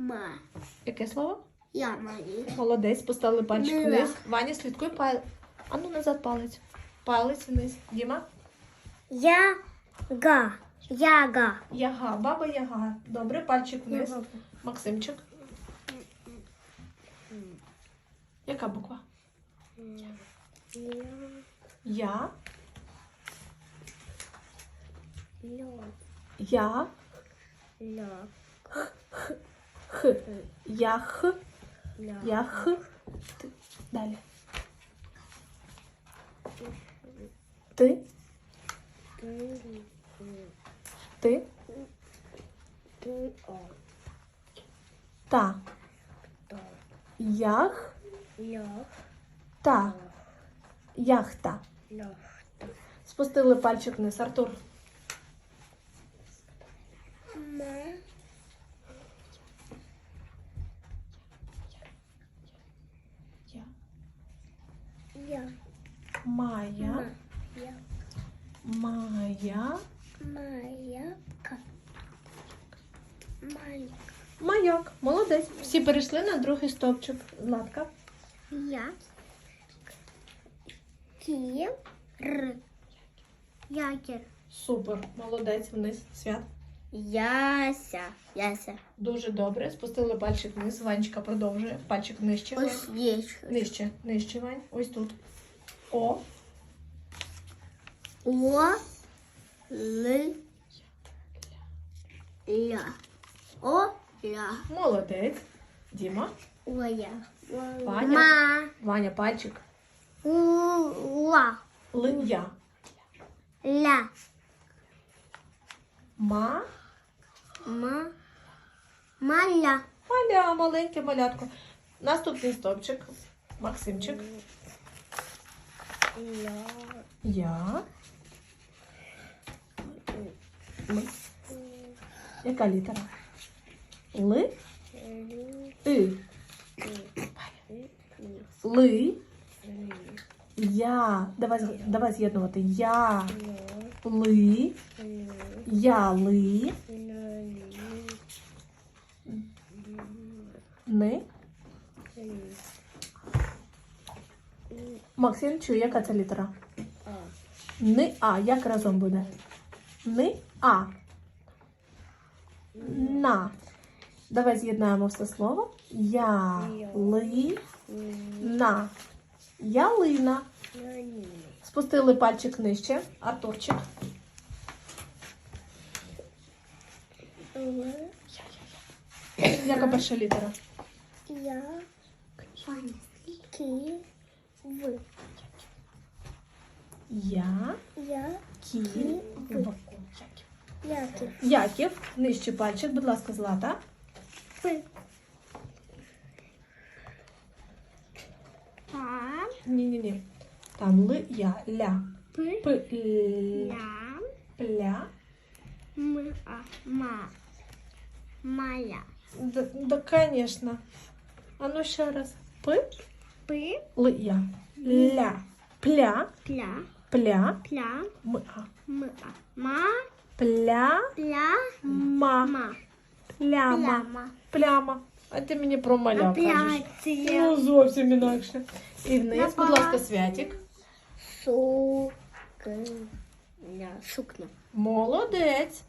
Ма. Яке слово? Я маю. Молодець, поставили пальчик Мила. вниз. Ваня, слідкуй палець. А ну назад палець. Палець вниз. Діма. Я га. Яга. Яга, баба яга. Добре, пальчик вниз. Яга. Максимчик. Яка буква? Я. Льо. Я. Льо. Х. Я х. Льо. Я х. Ти. Далі. Ти. Ти. О. Та. То. Ях. Та. Яхта. Льо. Спустили пальчик вниз. Артур. Ма. Я. Я. Майя. Майя. Маяка. Маяка. Маяк. Молодець. Всі перейшли на другий стовпчик. Златка. Я. Киев. Р. Якер. Супер. Молодець. Вниз. Свят. Яся. Яся. Дуже добре. Спустили пальчик вниз. Ванечка продовжує. Пальчик нижче. Ось є. Нижче. Нижче, Вань. Ось тут. О. О. Л. Ля. О. Ля. Молодець. Діма. Оя. Ваня. Ма. Ваня, пальчик. Ла. Линя. Ля. Ма. Ма. Маля. Маля, маленьке малятко. Наступний стовпчик. Максимчик. Я. М. Яка літера? Ли. И. Ли. Я. Давай, давай з'єднувати. Я. Ли. Я ли. Ни. Максим, чую, яка це літера? Ни А. Як разом буде? Ни А. На. Давай з'єднаємо все слово. Я ли на. Ялина. Спустили пальчик нижче. Артурчик. Яка перша літера? Я. Ки. В. Я. Я. Кі. В. Яків. Яків. Нижче пальчик, будь ласка, злата. П. Па. Ні-ні-ні. Там ли, я, ля. П. П, л, Ля. пля. М. А. Ма. Маля. Да, да, конечно. А ну ще раз. П, П. ли, я. Ля. Пля. Пля. Пля. Пля. М, а. М. А. Ма. Пля. Пля. Ма. Ма. Пляма. Пляма. Пляма. А ти мені про маля кажеш. Апляція. Ну, зовсім інакше. І вниз, На будь пала- ласка, святик. Сукня. Сукня. Молодець.